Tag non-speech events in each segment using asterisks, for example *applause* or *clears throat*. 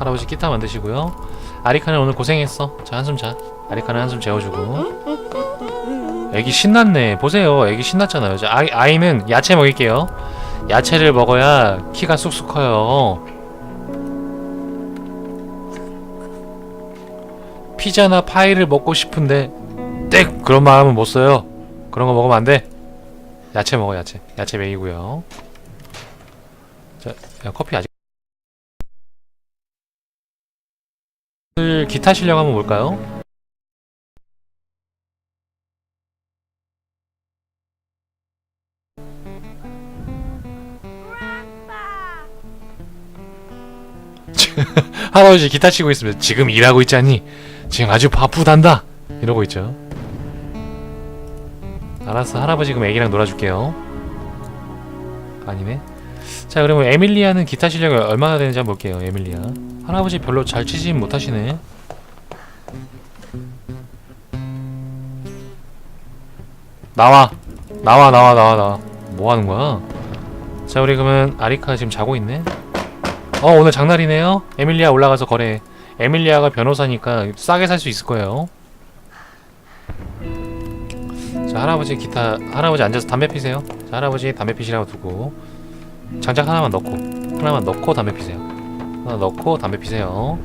할아버지 기타 만드시고요. 아리카는 오늘 고생했어. 자 한숨 자. 아리카는 한숨 재워주고. 애기 신났네. 보세요. 애기 신났잖아요. 자, 아이, 아이는 야채 먹일게요. 야채를 먹어야 키가 쑥쑥 커요. 피자나 파이를 먹고 싶은데 땡 그런 마음은 못 써요. 그런 거 먹으면 안 돼. 야채 먹어 야채. 야채 먹이고요. 자, 야, 커피 아직. 오늘 기타 실력 한번 볼까요? *laughs* 할아버지 기타 치고 있으면 지금 일하고 있지 않니? 지금 아주 바쁘단다 이러고 있죠. 알았어 할아버지 그럼 애기랑 놀아줄게요. 아니네. 자 그러면 에밀리아는 기타 실력이 얼마나 되는지 한번 볼게요. 에밀리아. 할아버지 별로 잘 치진 못하시네. 나와 나와 나와 나와 나와 뭐 하는 거야? 자 우리 그러면 아리카 지금 자고 있네. 어 오늘 장날이네요. 에밀리아 올라가서 거래. 에밀리아가 변호사니까 싸게 살 수 있을 거예요. 자 할아버지 기타 할아버지 앉아서 담배 피세요. 자 할아버지 담배 피시라고 두고 장작 하나만 넣고 하나만 넣고 담배 피세요. 하나 넣고 담배 피세요.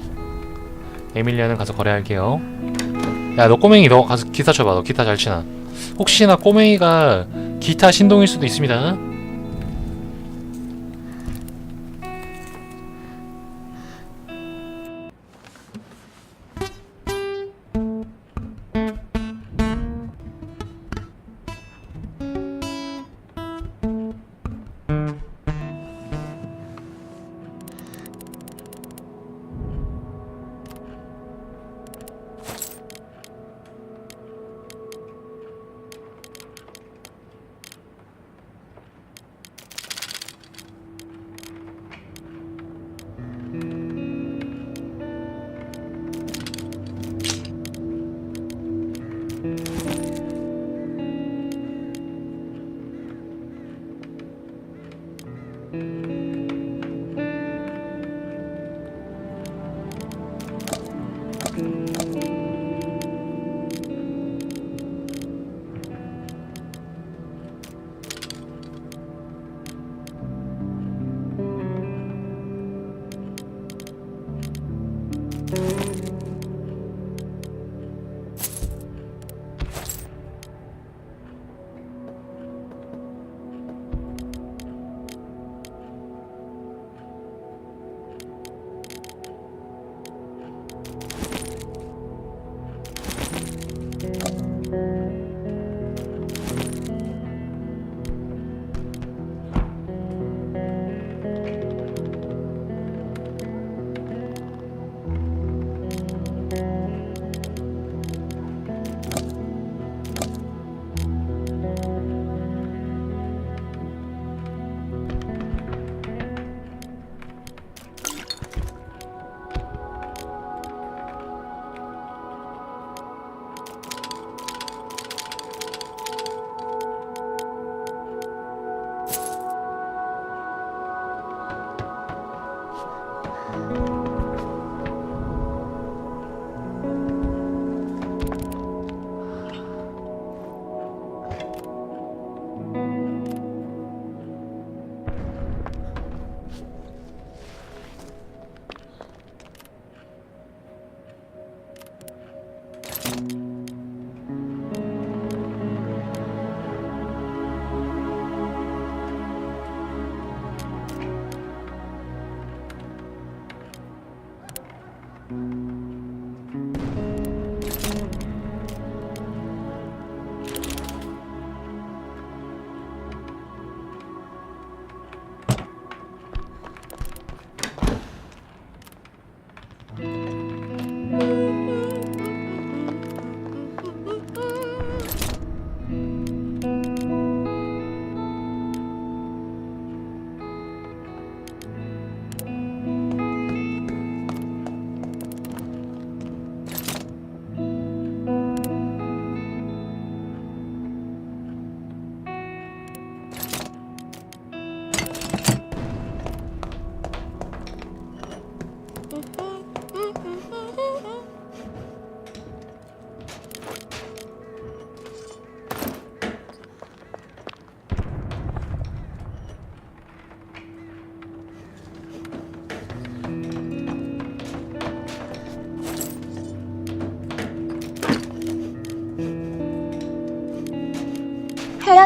에밀리아는 가서 거래할게요. 야 너 꼬맹이 너 가서 기타 쳐봐. 너 기타 잘 치나? 혹시나 꼬맹이가 기타 신동일 수도 있습니다.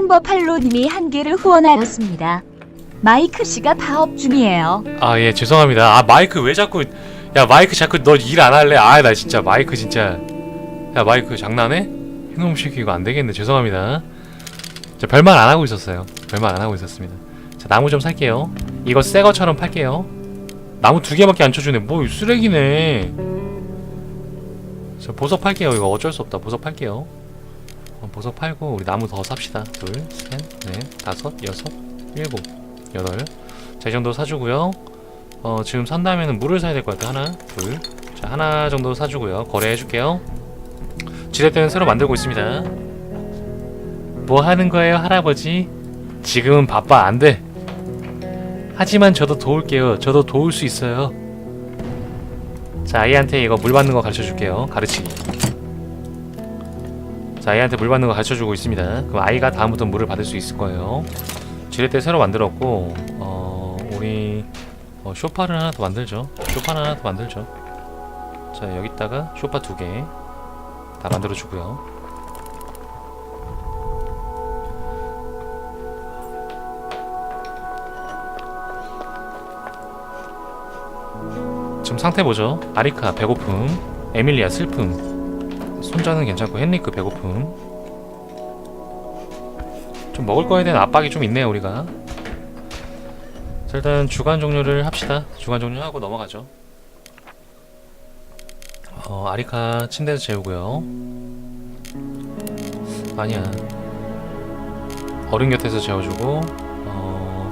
하얀 버팔로님이 한 개를 후원하였습니다. 마이크 씨가 파업 중이에요. 아 예 죄송합니다. 아 마이크 왜 자꾸 야 마이크 자꾸 너 일 안 할래? 아 나 진짜 마이크 진짜. 야 마이크 장난해? 이놈식 이거 안 되겠네. 죄송합니다. 저 별말 안 하고 있었어요. 별말 안 하고 있었습니다. 자 나무 좀 살게요. 이거 새 거처럼 팔게요. 나무 두 개밖에 안 쳐주네. 뭐 쓰레기네. 저 보석 팔게요. 이거 어쩔 수 없다. 보석 팔게요. 어, 보석 팔고 우리 나무 더 삽시다. 둘 셋 넷 다섯 여섯 일곱 여덟. 자 이 정도 사주고요. 어 지금 산 다음에는 물을 사야 될 것 같아 하나 둘 자 하나 정도 사주고요. 거래해 줄게요. 지렛대는 새로 만들고 있습니다. 뭐 하는 거예요 할아버지? 지금은 바빠 안 돼. 하지만 저도 도울게요. 저도 도울 수 있어요. 자 아이한테 이거 물 받는 거 가르쳐 줄게요. 가르치기 자 아이한테 물 받는 거 가르쳐 주고 있습니다 그럼 아이가 다음부터 물을 받을 수 있을 거예요 지렛대 새로 만들었고 어 우리 어, 쇼파를 하나 더 만들죠. 쇼파를 하나 더 만들죠. 자 여기다가 쇼파 두 개 다 만들어 주고요. 지금 상태 보죠. 아리카 배고픔, 에밀리아 슬픔, 손자는 괜찮고 헨리크 배고픔. 좀 먹을 거에 대한 압박이 좀 있네요 우리가. 자, 일단 주간 종료를 합시다. 주간 종료하고 넘어가죠. 어, 아리카 침대에서 재우고요. 아니야. 어른 곁에서 재워주고, 어,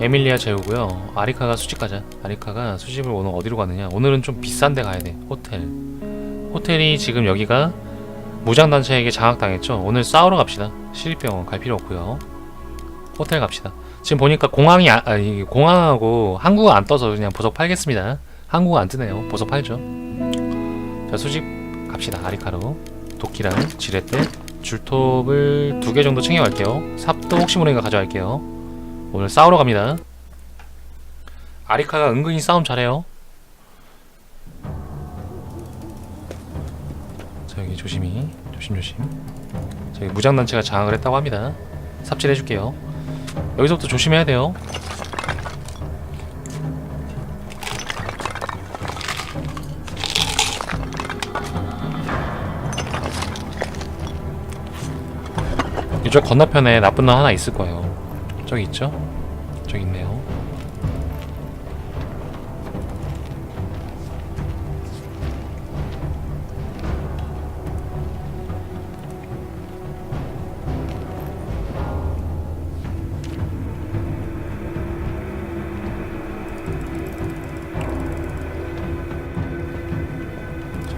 에밀리아 재우고요. 아리카가 수집 가자. 아리카가 수집을 오늘 어디로 가느냐? 오늘은 좀 비싼 데 가야 돼. 호텔. 호텔이 지금 여기가 무장단체에게 장악당했죠. 오늘 싸우러 갑시다. 시립병원 갈 필요 없고요. 호텔 갑시다. 지금 보니까 공항이 아, 아니 공항하고 항구가 안 떠서 그냥 보석 팔겠습니다. 항구가 안 뜨네요. 보석 팔죠. 자 수집 갑시다. 아리카로 도끼랑 지렛대 줄톱을 두 개 정도 챙겨갈게요. 삽도 혹시 모르니까 가져갈게요. 오늘 싸우러 갑니다. 아리카가 은근히 싸움 잘해요. 조심히 조심조심. 저기 무장단체가 장악을 했다고 합니다. 삽질해줄게요. 여기서부터 조심해야 돼요. 이쪽 건너편에 나쁜 놈 하나 있을 거예요. 저기 있죠? 저기 있네요.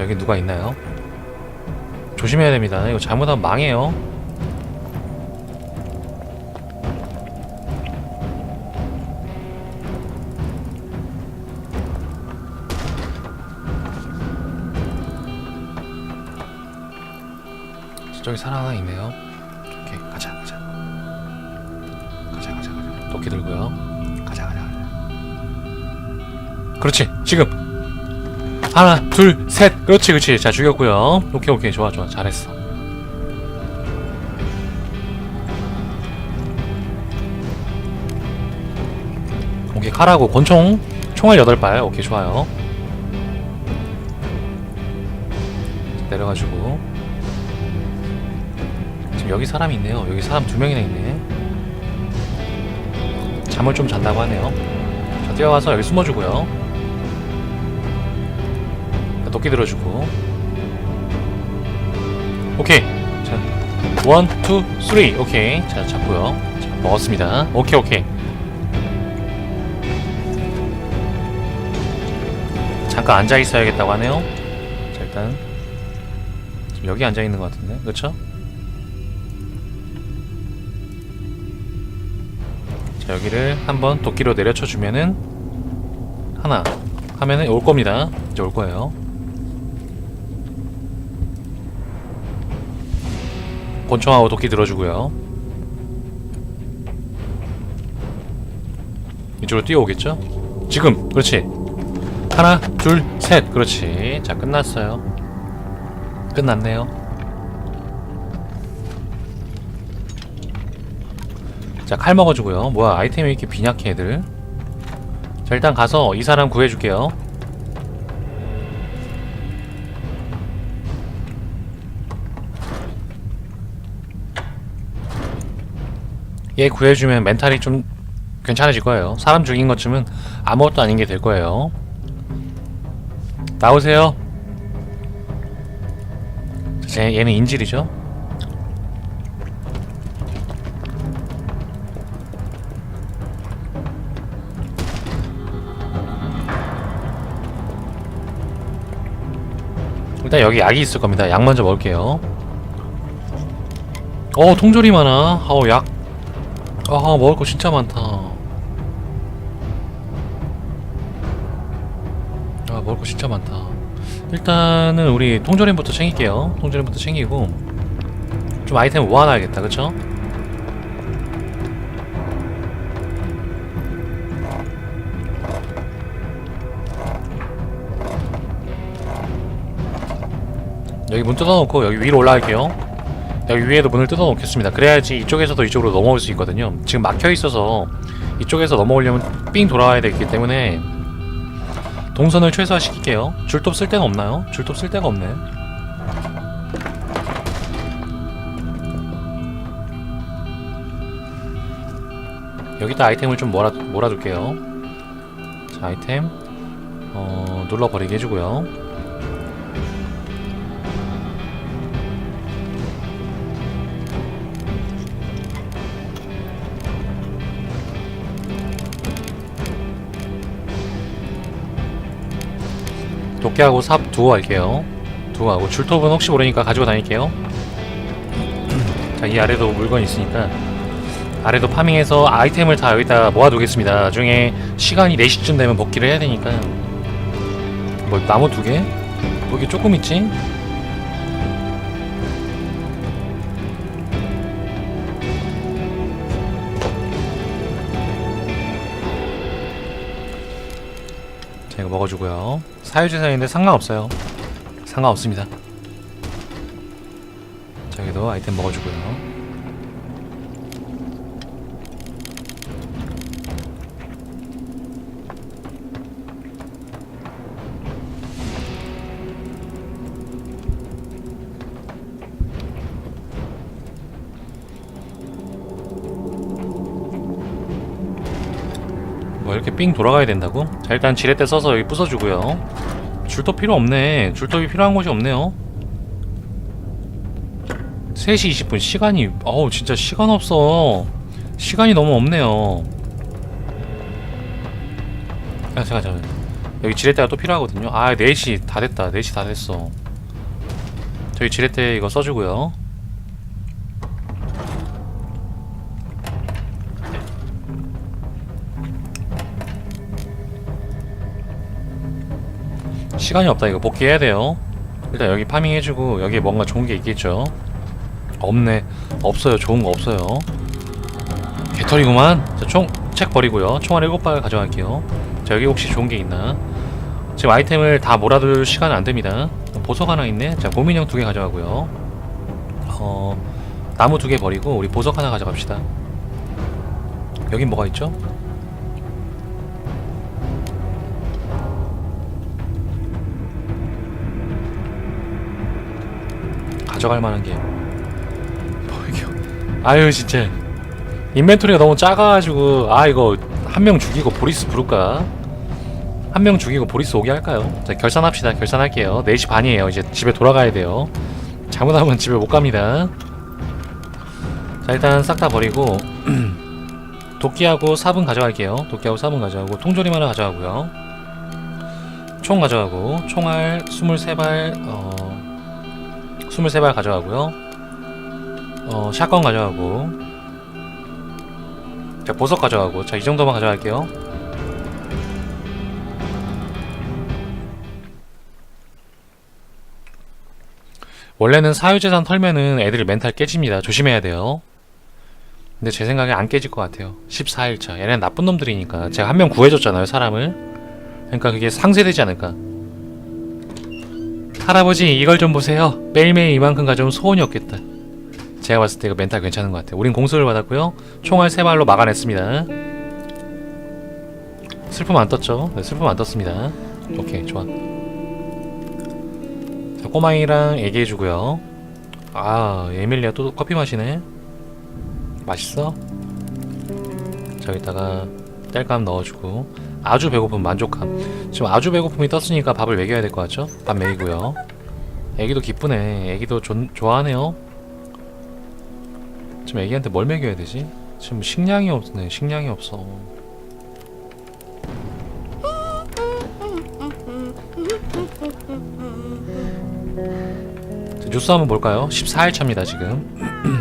여기 누가 있나요? 조심해야 됩니다. 이거 잘못하면 망해요. 저기 사람 하나 있네요. 오케이, 가자, 가자. 가자, 가자, 가자. 도끼 들고요. 가자, 가자, 가자. 그렇지, 지금. 하나, 둘, 셋. 그렇지, 그렇지. 자, 죽였고요. 오케이, 오케이. 좋아, 좋아. 잘했어. 오케이, 칼하고 권총. 총알 8발. 오케이, 좋아요. 내려가지고. 지금 여기 사람이 있네요. 여기 사람 두 명이나 있네. 잠을 좀 잔다고 하네요. 자, 뛰어와서 여기 숨어주고요. 자, 도끼 들어주고. 오케이. 자, 원, 투, 쓰리. 오케이. 자, 잡고요. 자, 먹었습니다. 오케이, 오케이. 잠깐 앉아 있어야겠다고 하네요. 자, 일단 지금 여기 앉아 있는 것 같은데, 그렇죠? 자, 여기를 한번 도끼로 내려쳐 주면은 하나, 하면은 올 겁니다. 이제 올 거예요. 권총하고 도끼 들어주고요. 이쪽으로 뛰어오겠죠? 지금 그렇지. 하나, 둘, 셋. 그렇지. 자 끝났어요. 끝났네요. 자 칼 먹어주고요. 뭐야 아이템이 이렇게 빈약해 애들. 자 일단 가서 이 사람 구해줄게요. 얘 구해주면 멘탈이 좀 괜찮아질 거예요. 사람 죽인 것쯤은 아무것도 아닌 게 될 거예요. 나오세요. 자, 얘는 인질이죠. 일단 여기 약이 있을 겁니다. 약 먼저 먹을게요. 어, 통조림 많아. 아우, 약. 아, 먹을 거 진짜 많다. 아, 먹을 거 진짜 많다. 일단은 우리 통조림부터 챙길게요. 통조림부터 챙기고 좀 아이템 모아놔야겠다. 그쵸? 여기 문 뜯어놓고 여기 위로 올라갈게요. 여기 위에도 문을 뜯어 놓겠습니다. 그래야지 이쪽에서도 이쪽으로 넘어올 수 있거든요. 지금 막혀 있어서 이쪽에서 넘어오려면 삥 돌아와야 되기 때문에 동선을 최소화시킬게요. 줄톱 쓸 데가 없나요? 줄톱 쓸 데가 없네. 여기다 아이템을 좀 몰아, 몰아둘게요. 자, 아이템. 어, 눌러버리게 해주고요. 도끼하고 삽 두고 갈게요. 두고 가고 줄톱은 혹시 모르니까 가지고 다닐게요. 자, 이 아래도 물건 있으니까 아래도 파밍해서 아이템을 다 여기다 모아두겠습니다. 나중에 시간이 4시쯤 되면 복귀를 해야 되니까 뭐 나무 두 개? 여기 조금 있지? 자 이거 먹어주고요 사유재산인데 상관없어요. 상관없습니다. 자 여기도 아이템 먹어주고요 뭐 이렇게 삥 돌아가야 된다고? 자 일단 지렛대 써서 여기 부숴주고요. 줄톱 필요 없네. 줄톱이 필요한 곳이 없네요. 3시 20분. 시간이 어우 진짜 시간 없어. 시간이 너무 없네요. 야 잠깐 잠깐. 여기 지렛대가 또 필요하거든요. 아 4시 다 됐다. 4시 다 됐어. 저기 지렛대 이거 써주고요 시간이 없다. 이거 복귀해야 돼요. 일단 여기 파밍 해주고 여기에 뭔가 좋은 게 있겠죠? 없네. 없어요. 좋은 거 없어요. 개털이구만. 자총책 버리고요. 총알 7발 가져갈게요. 자 여기 혹시 좋은 게 있나? 지금 아이템을 다 몰아둘 시간은 안됩니다. 보석 하나 있네. 자 고민형 두 개 가져가고요. 어 나무 두 개 버리고 우리 보석 하나 가져갑시다. 여긴 뭐가 있죠? 가져갈 만한 게뭐 이게. 아유 진짜. 인벤토리가 너무 작아가지고 아 이거 한 명 죽이고 보리스 부를까? 한 명 죽이고 보리스 오게 할까요? 자 결산합시다. 결산할게요. 4시 반이에요. 이제 집에 돌아가야 돼요. 잘못하면 집에 못 갑니다. 자 일단 싹 다 버리고 *clears throat* 도끼하고 삽은 가져갈게요. 도끼하고 삽은 가져가고 통조림 하나 가져가고요. 총 가져가고 총알 23발 어 23발 가져가고요. 어 샷건 가져가고. 자 보석 가져가고. 자 이정도만 가져갈게요. 원래는 사유재산 털면은 애들이 멘탈 깨집니다. 조심해야 돼요. 근데 제 생각에 안 깨질 것 같아요. 14일차. 얘네는 나쁜 놈들이니까. 제가 한 명 구해줬잖아요 사람을. 그러니까 그게 상쇄되지 않을까. 할아버지, 이걸 좀 보세요. 매일매일 이만큼 가져오면 소원이 없겠다. 제가 봤을 때 이거 멘탈 괜찮은 것 같아요. 우린 공수를 받았고요. 총알 세 발로 막아냈습니다. 슬픔 안 떴죠? 네, 슬픔 안 떴습니다. 오케이, 좋아. 자, 꼬마이랑 얘기해주고요. 아, 에밀리아 또 커피 마시네. 맛있어? 저기다가 땔감 넣어주고 아주 배고픔 만족함. 지금 아주 배고픔이 떴으니까 밥을 먹여야 될 것 같죠? 밥 먹이고요. 애기도 기쁘네. 애기도 존, 좋아하네요. 지금 애기한테 뭘 먹여야 되지? 지금 식량이 없네. 식량이 없어. 자, 뉴스 한번 볼까요? 14일 차입니다, 지금.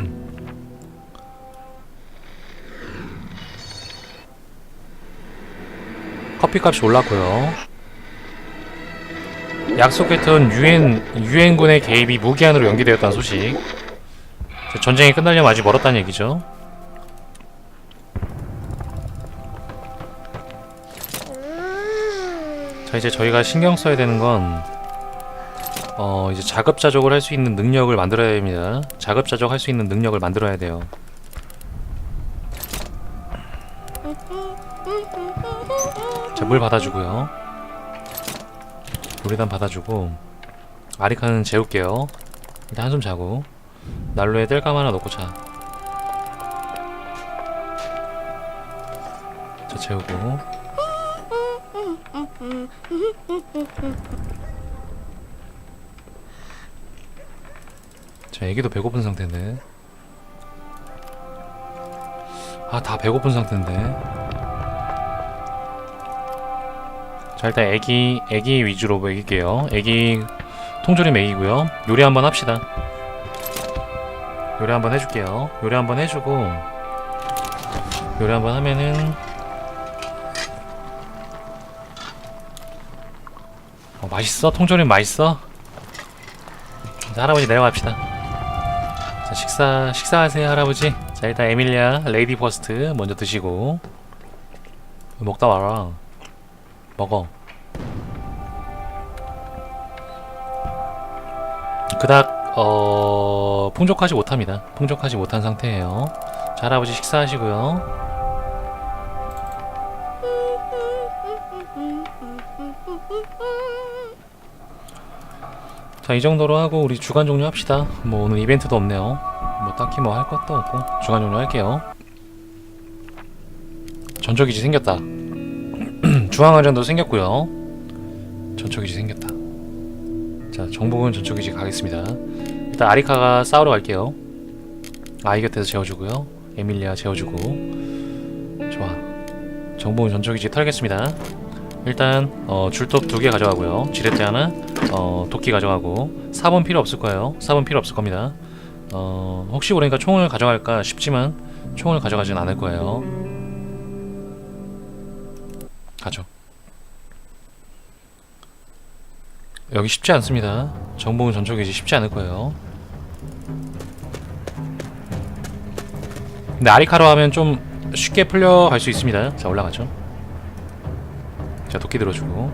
커피 값이 올랐고요. 약속했던 유엔 유엔군의 개입이 무기한으로 연기되었다는 소식. 자, 전쟁이 끝나려면 아직 멀었다는 얘기죠. 자 이제 저희가 신경 써야 되는 건 어, 이제 자급자족을 할 수 있는 능력을 만들어야 됩니다. 자급자족 할 수 있는 능력을 만들어야 돼요. 자, 물 받아주고요. 물이단 받아주고 아리카는 재울게요. 일단 한숨 자고 난로에 땔감 하나 넣고 자. 자, 재우고 자, 애기도 배고픈 상태인데. 아, 다 배고픈 상태인데. 자, 일단 애기, 애기 위주로 먹일게요. 애기 통조림 먹이고요. 요리 한번 합시다. 요리 한번 해줄게요. 요리 한번 해주고, 요리 한번 하면은, 어, 맛있어? 통조림 맛있어? 자, 할아버지 내려갑시다. 자, 식사, 식사하세요, 할아버지. 자, 일단 에밀리아, 레이디 퍼스트 먼저 드시고. 먹다 와라. 먹어. 그닥, 어, 풍족하지 못합니다. 풍족하지 못한 상태예요. 자, 할아버지 식사하시고요. 자, 이 정도로 하고 우리 주간 종료 합시다. 뭐 오늘 이벤트도 없네요. 뭐 딱히 뭐 할 것도 없고 주간 종료 할게요. 전초기지 생겼다. 중앙아전도 생겼고요. 전초기지 생겼다. 자, 정복은 전초기지 가겠습니다. 일단 아리카가 싸우러 갈게요. 아이 곁에서 재워주고요. 에밀리아 재워주고. 좋아. 정복은 전초기지 털겠습니다. 일단 어, 줄톱 두 개 가져가고요. 지렛대 하나, 어, 도끼 가져가고 4번 필요 없을 거예요. 4번 필요 없을 겁니다. 어, 혹시 모르니까 총을 가져갈까 싶지만 총을 가져가진 않을 거예요. 가죠. 여기 쉽지 않습니다. 정보은 전초기지 쉽지 않을 거예요. 근데 아리카로 하면 좀 쉽게 풀려갈 수 있습니다. 자 올라가죠. 자 도끼 들어주고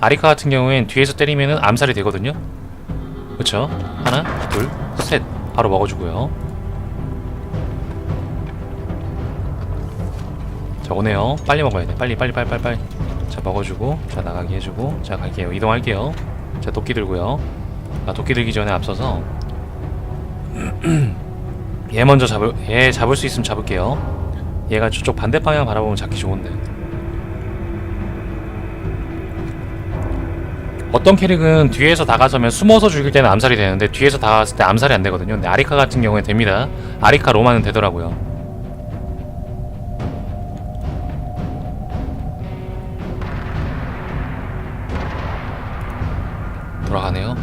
아리카 같은 경우엔 뒤에서 때리면은 암살이 되거든요. 그쵸? 하나, 둘, 셋. 바로 먹어주고요. 자 오네요. 빨리 먹어야 돼. 빨리 빨리 빨리 빨리 빨리. 자 먹어주고 자 나가게 해주고 자 갈게요. 이동할게요. 자 도끼 들고요. 아 도끼 들기 전에 앞서서 *clears throat* 얘 먼저 잡을 얘 잡을 수 있으면 잡을게요. 얘가 저쪽 반대 방향 바라보면 잡기 좋은데. 어떤 캐릭은 뒤에서 다가서면 숨어서 죽일 때는 암살이 되는데 뒤에서 다가갔을 때 암살이 안 되거든요. 근데 아리카 같은 경우에 됩니다. 아리카 로마는 되더라고요. 돌아가네요.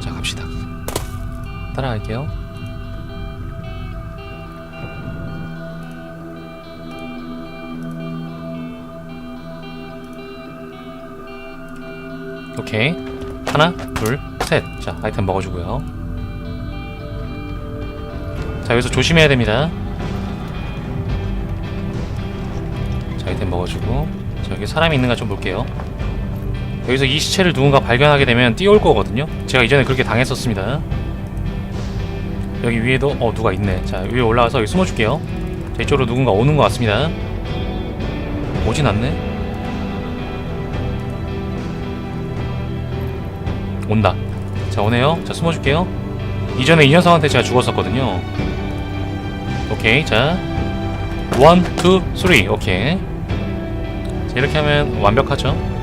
자 갑시다. 따라갈게요. 오케이. 하나, 둘, 셋. 자, 아이템 먹어주고요. 자, 여기서 조심해야 됩니다. 자, 아이템 먹어주고. 자, 여기 사람이 있는가 좀 볼게요. 여기서 이 시체를 누군가 발견하게 되면 뛰어올 거거든요. 제가 이전에 그렇게 당했었습니다. 여기 위에도 어 누가 있네. 자 위에 올라가서 여기 숨어줄게요. 자, 이쪽으로 누군가 오는 것 같습니다. 오진 않네. 온다. 자 오네요. 자 숨어줄게요. 이전에 이 녀석한테 제가 죽었었거든요. 오케이 자 원, 투, 쓰리 오케이. 자 이렇게 하면 완벽하죠.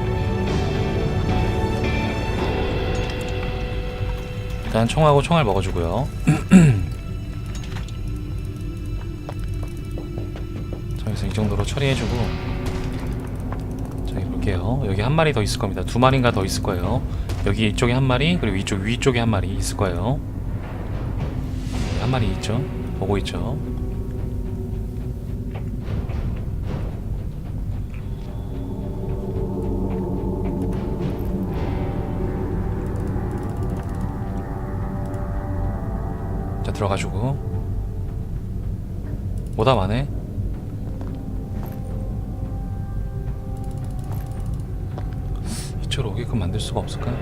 일단 총하고 총알 먹어주고요. *clears throat* 자, 여기서 이 정도로 처리해주고 저기 볼게요. 여기 한 마리 더 있을 겁니다. 두 마리인가 더 있을 거예요. 여기 이쪽에 한 마리 그리고 이쪽 위쪽에 한 마리 있을 거예요. 여기 한 마리 있죠. 보고 있죠. 들어가지고. 오다 마네 이쪽으로 오게끔 만들 수가 없을까? *clears throat*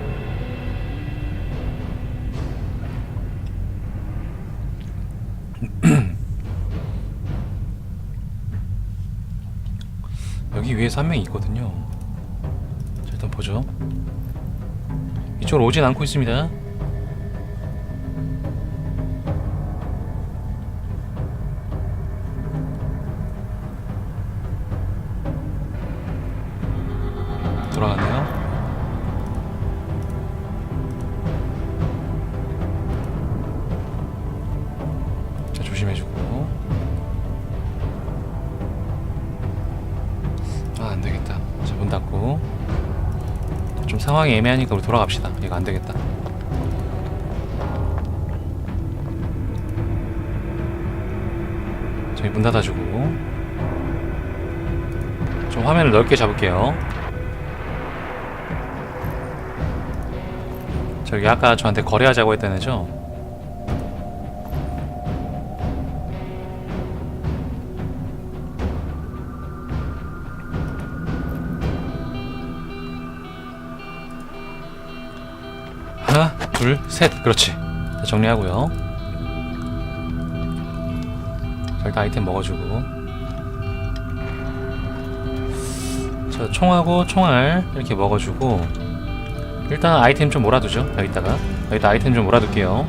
여기 위에서 한 명이 있거든요. 자 일단 보죠. 이쪽으로 오진 않고 있습니다 상황이 애매하니까 우리 돌아갑시다. 이거 안 되겠다. 저기 문 닫아주고. 좀 화면을 넓게 잡을게요. 저기 아까 저한테 거래하자고 했던 애죠? 둘, 셋. 그렇지. 자, 정리하고요. 자, 일단 아이템 먹어주고. 자, 총하고 총알 이렇게 먹어주고. 일단 아이템 좀 몰아두죠 여기다가 여기다 아이템 좀 몰아둘게요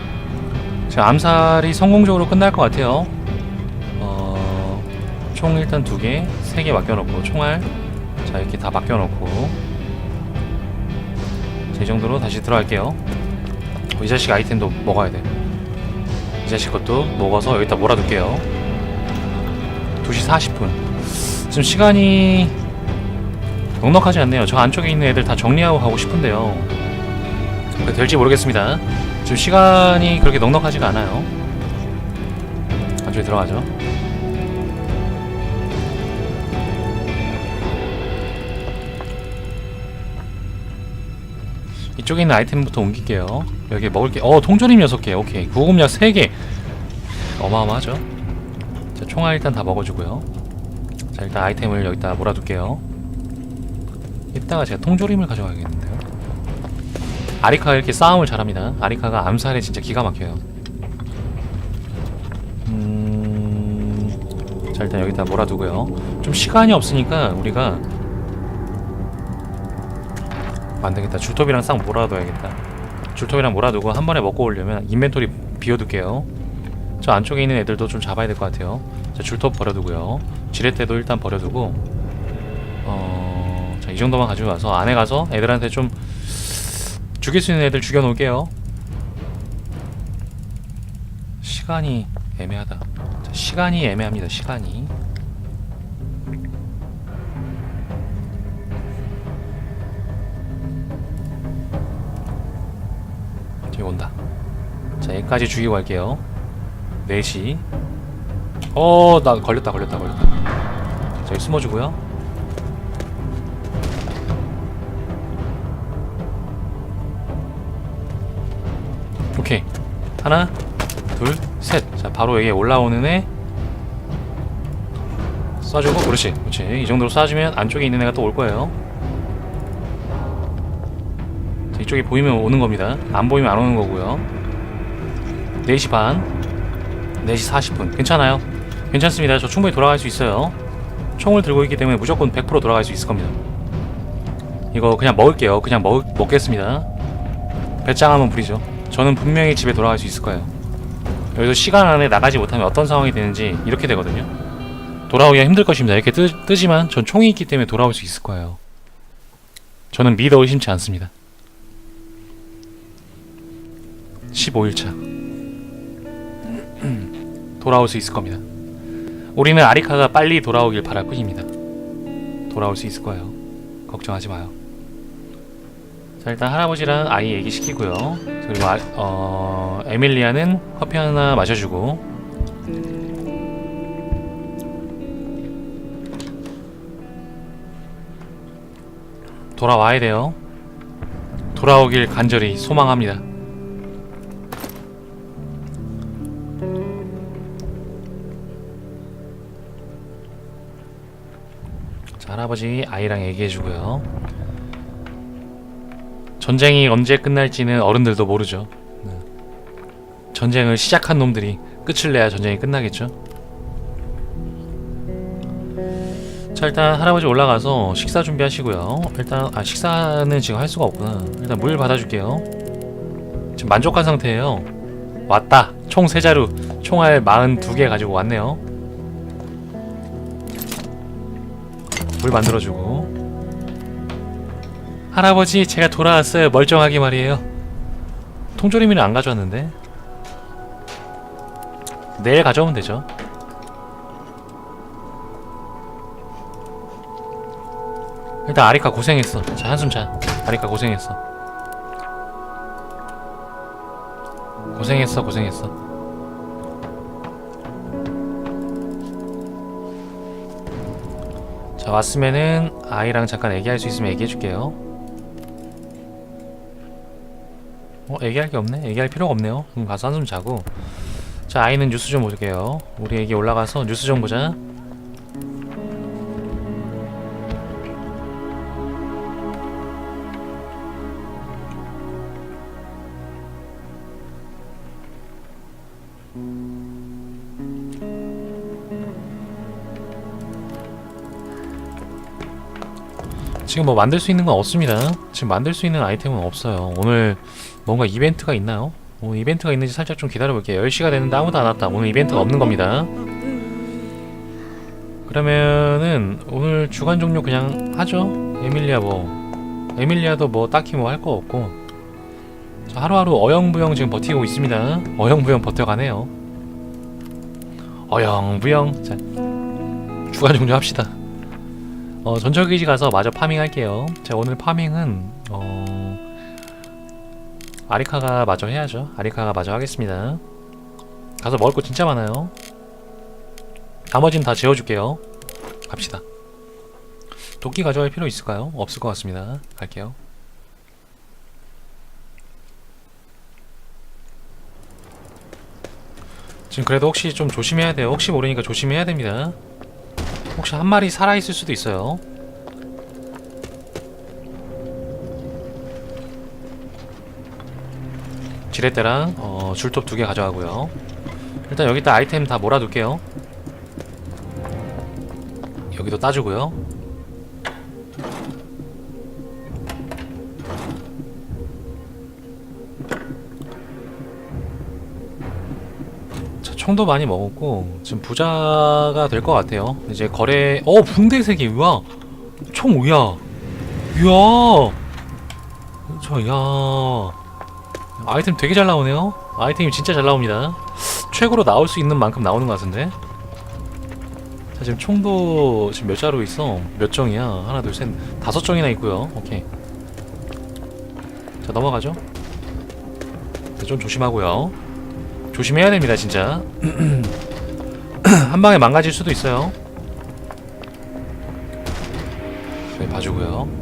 지금 암살이 성공적으로 끝날 것 같아요 어... 총 일단 두 개 세 개 맡겨놓고 총알 자 이렇게 다 맡겨놓고 자, 이 정도로 다시 들어갈게요 어, 이 자식 아이템도 먹어야 돼 이 자식 것도 먹어서 여기다 몰아둘게요 2시 40분 지금 시간이 넉넉하지 않네요. 저 안쪽에 있는 애들 다 정리하고 가고 싶은데요. 될지 모르겠습니다. 지금 시간이 그렇게 넉넉하지가 않아요. 안쪽에 들어가죠. 이쪽에 있는 아이템부터 옮길게요. 여기 먹을 게, 어, 통조림 6개. 오케이. 구급약 3개. 어마어마하죠. 자, 총알 일단 다 먹어주고요. 자, 일단 아이템을 여기다 몰아둘게요. 이따가 제가 통조림을 가져가야겠는데요. 아리카가 이렇게 싸움을 잘합니다. 아리카가 암살에 진짜 기가 막혀요. 음... 자 일단 여기다 몰아두고요. 좀 시간이 없으니까 우리가 안 되겠다. 줄톱이랑 싹 몰아둬야겠다. 줄톱이랑 몰아두고 한 번에 먹고 오려면 인벤토리 비워둘게요. 저 안쪽에 있는 애들도 좀 잡아야 될 것 같아요. 자 줄톱 버려두고요. 지렛대도 일단 버려두고 어... 자, 이 정도만 가지고 와서 안에 가서 애들한테 좀 죽일 수 있는 애들 죽여 놓을게요. 시간이 애매하다. 자, 시간이 애매합니다. 시간이. 자, 여기까지 죽이고 갈게요. 4시. 어, 나 걸렸다, 걸렸다, 걸렸다. 자, 여기 숨어주고요. 오케이 하나 둘 셋 자 바로 여기에 올라오는 애 쏴주고 그렇지 그렇지 이 정도로 쏴주면 안쪽에 있는 애가 또 올 거예요 자, 이쪽에 보이면 오는 겁니다 안 보이면 안 오는 거고요 4시 반 4시 40분. 괜찮아요? 괜찮습니다. 저 충분히 돌아갈 수 있어요. 총을 들고 있기 때문에 무조건 100% 돌아갈 수 있을 겁니다. 이거 그냥 먹을게요. 그냥 먹, 먹겠습니다. 배짱 한번 부리죠. 저는 분명히 집에 돌아갈 수 있을 거예요. 여기서 시간 안에 나가지 못하면 어떤 상황이 되는지 이렇게 되거든요. 돌아오기가 힘들 것입니다. 이렇게 뜨, 뜨지만 전 총이 있기 때문에 돌아올 수 있을 거예요. 저는 믿어 의심치 않습니다. 15일차 돌아올 수 있을 겁니다. 우리는 아리카가 빨리 돌아오길 바랄 뿐입니다. 돌아올 수 있을 거예요. 걱정하지 마요. 자 일단 할아버지랑 아이 얘기시키고요. 그리고 아, 어, 에밀리아는 커피 하나 마셔주고. 돌아와야 돼요. 돌아오길 간절히 소망합니다 할아버지 아이랑 얘기해주고요 전쟁이 언제 끝날지는 어른들도 모르죠. 네. 전쟁을 시작한 놈들이 끝을 내야 전쟁이 끝나겠죠. 자 일단 할아버지 올라가서 식사 준비하시고요. 일단 아 식사는 지금 할 수가 없구나. 일단 물 받아줄게요. 지금 만족한 상태예요. 왔다. 총세 자루. 총알 42개 가지고 왔네요. 물 만들어주고. 할아버지 제가 돌아왔어요. 멀쩡하게 말이에요. 통조림이는 안 가져왔는데. 내일 가져오면 되죠. 일단 아리카 고생했어. 자 한숨 자. 아리카 고생했어. 고생했어 고생했어 자 왔으면은 아이랑 잠깐 얘기할 수 있으면 얘기해줄게요. 어 얘기할 게 없네? 얘기할 필요가 없네요. 그럼 가서 한숨 자고. 자 아이는 뉴스 좀 볼게요. 우리 애기 올라가서 뉴스 좀 보자 지금 뭐 만들 수 있는 건 없습니다. 지금 만들 수 있는 아이템은 없어요. 오늘 뭔가 이벤트가 있나요? 오늘 이벤트가 있는지 살짝 좀 기다려볼게요. 10시가 됐는데 아무도 안 왔다. 오늘 이벤트가 없는 겁니다. 그러면은 오늘 주간 종료 그냥 하죠. 에밀리아 뭐 에밀리아도 뭐 딱히 뭐 할 거 없고 자, 하루하루 어영부영 지금 버티고 있습니다. 어영부영 버텨가네요. 어영부영 자 주간 종료 합시다. 어, 전철기지 가서 마저 파밍할게요. 제가 오늘 파밍은 어... 아리카가 마저 해야죠. 아리카가 마저 하겠습니다. 가서 먹을 거 진짜 많아요. 나머지는 다 재워줄게요. 갑시다. 도끼 가져갈 필요 있을까요? 없을 것 같습니다. 갈게요. 지금 그래도 혹시 좀 조심해야 돼요. 혹시 모르니까 조심해야 됩니다. 혹시 한 마리 살아 있을 수도 있어요. 지렛대랑 어, 줄톱 두 개 가져가고요. 일단 여기다 아이템 다 몰아둘게요. 여기도 따주고요. 총도 많이 먹었고 지금 부자가 될 것 같아요. 이제 거래 어 붕대색이 우와 총 우야 이야 저야 아이템 되게 잘 나오네요. 아이템이 진짜 잘 나옵니다. 최고로 나올 수 있는 만큼 나오는 것 같은데. 자 지금 총도 지금 몇 자루 있어? 몇 정이야? 하나 둘 셋 다섯 정이나 있고요. 오케이. 자 넘어가죠. 자, 좀 조심하고요. 조심해야 됩니다 진짜. *clears throat* 한 방에 망가질 수도 있어요. 네 봐주고요.